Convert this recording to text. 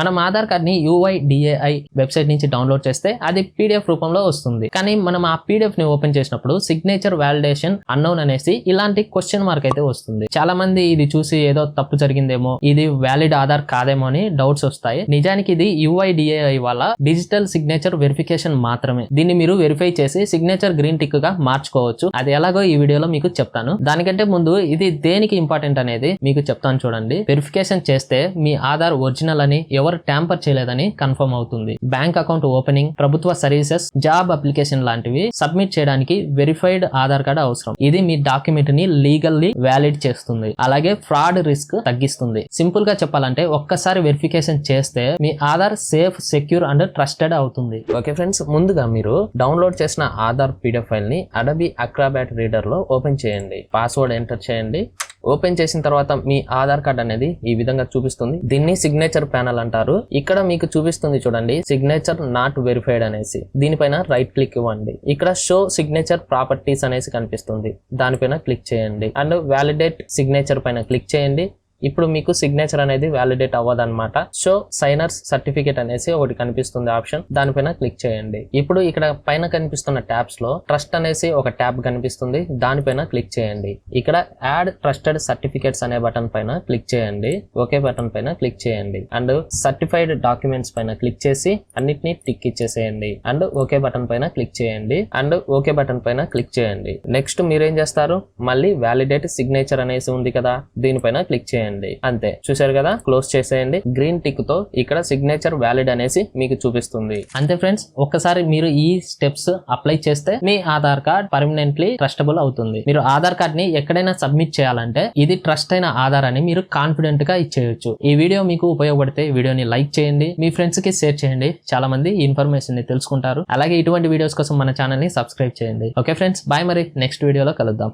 మనం ఆధార్ కార్డ్ని UIDAI website నుంచి డౌన్లోడ్ చేస్తే అది పీడిఎఫ్ రూపంలో వస్తుంది. కానీ మనం ఆ పీడిఎఫ్ని ఓపెన్ చేసినప్పుడు సిగ్నేచర్ వాలిడేషన్ అన్నోన్ అనేసి ఇలాంటి క్వశ్చన్ మార్క్ అయితే వస్తుంది. చాలా మంది ఇది చూసి ఏదో తప్పు జరిగిందేమో ఇది వ్యాలిడ్ ఆధార్ కాదేమో అని డౌట్స్ వస్తాయి. నిజానికి ఇది యూఐడిఏఐ వల్ల డిజిటల్ సిగ్నేచర్ వెరిఫికేషన్ మాత్రమే. దీన్ని మీరు వెరిఫై చేసి సిగ్నేచర్ గ్రీన్ టిక్గా మార్చుకోవచ్చు. అది ఎలాగో ఈ వీడియోలో మీకు చెప్తాను. దానికంటే ముందు ఇది దేనికి ఇంపార్టెంట్ అనేది మీకు చెప్తాను చూడండి. వెరిఫికేషన్ చేస్తే మీ ఆధార్ ఒరిజినల్ అని ఎవరు ట్యాంపర్ చేయలేదని కన్ఫర్మ్ అవుతుంది. బ్యాంక్ అకౌంట్ ఓపెనింగ్ ప్రభుత్వ సర్వీసెస్ జాబ్ అప్లికేషన్ లాంటివి సబ్మిట్ చేయడానికి వెరిఫైడ్ ఆధార్ కార్డ్ అవసరం. ఇది మీ డాక్యుమెంట్ని లీగల్లీ వ్యాలిడ్ చేస్తుంది. అలాగే ఫ్రాడ్ రిస్క్ తగ్గిస్తుంది. సింపుల్గా చెప్పాలంటే ఒక్కసారి వెరిఫికేషన్ చేస్తే మీ Aadhaar safe secure and trusted అవుతుంది. ఓకే ఫ్రెండ్స్ ముందుగా మీరు డౌన్లోడ్ చేసిన ఆధార్ పీడిఎఫ్ ఫైల్ని అడబి అక్రాబాట్ రీడర్లో ఓపెన్ చేయండి. పాస్వర్డ్ ఎంటర్ చేయండి. ఓపెన్ చేసిన తర్వాత మీ ఆధార్ కార్డ్ అనేది ఈ విధంగా చూపిస్తుంది. దీన్ని సిగ్నేచర్ ప్యానల్ అంటారు. ఇక్కడ మీకు చూపిస్తుంది చూడండి. సిగ్నేచర్ నాట్ వెరిఫైడ్ అనేసి. దీనిపైన రైట్ క్లిక్ ఇవ్వండి. ఇక్కడ షో సిగ్నేచర్ ప్రాపర్టీస్ అనేసి కనిపిస్తుంది. దానిపైన క్లిక్ చేయండి. అండ్ వ్యాలిడేట్ సిగ్నేచర్ పైన క్లిక్ చేయండి. ఇప్పుడు మీకు సిగ్నేచర్ అనేది వ్యాలిడేట్ అవ్వదన్నమాట. సో సైనర్స్ సర్టిఫికేట్ అనేసి ఒకటి కనిపిస్తుంది ఆప్షన్ దానిపైన క్లిక్ చేయండి. ఇప్పుడు ఇక్కడ పైన కనిపిస్తున్న ట్యాబ్స్లో ట్రస్ట్ అనేసి ఒక ట్యాబ్ కనిపిస్తుంది. దానిపైన క్లిక్ చేయండి. ఇక్కడ యాడ్ ట్రస్టెడ్ సర్టిఫికేట్స్ అనే బటన్ పైన క్లిక్ చేయండి. ఓకే బటన్ పైన క్లిక్ చేయండి. అండ్ సర్టిఫైడ్ డాక్యుమెంట్స్ పైన క్లిక్ చేసి అన్నిటిని టిక్ ఇచ్చేసేయండి. అండ్ ఓకే బటన్ పైన క్లిక్ చేయండి. అండ్ ఓకే బటన్ పైన క్లిక్ చేయండి. నెక్స్ట్ మీరేం చేస్తారు? మళ్ళీ వ్యాలిడేట్ సిగ్నేచర్ అనేసి ఉంది కదా. దీనిపైన క్లిక్ చేయండి. అంతే. చూశారు కదా? క్లోజ్ చేసేయండి. గ్రీన్ టిక్తో ఇక్కడ సిగ్నేచర్ వ్యాలిడ్ అనేసి మీకు చూపిస్తుంది. అంతే ఫ్రెండ్స్ ఒక్కసారి మీరు ఈ స్టెప్స్ అప్లై చేస్తే మీ ఆధార్ కార్డ్ పర్మనెంట్లీ ట్రస్టబుల్ అవుతుంది. మీరు ఆధార్ కార్డ్ని ఎక్కడైనా సబ్మిట్ చేయాలంటే ఇది ట్రస్ట్ అయిన ఆధార్ అని మీరు కాన్ఫిడెంట్గా ఇచ్చేయచ్చు. ఈ వీడియో మీకు ఉపయోగపడితే వీడియోని లైక్ చేయండి. మీ ఫ్రెండ్స్కి షేర్ చేయండి. చాలా మంది ఈ ఇన్ఫర్మేషన్ని తెలుసుకుంటారు. అలాగే ఇటువంటి వీడియోస్ కోసం మన ఛానల్ని సబ్స్క్రైబ్ చేయండి. ఓకే ఫ్రెండ్స్ బాయ్ మరి. నెక్స్ట్ వీడియోలో కలుద్దాం.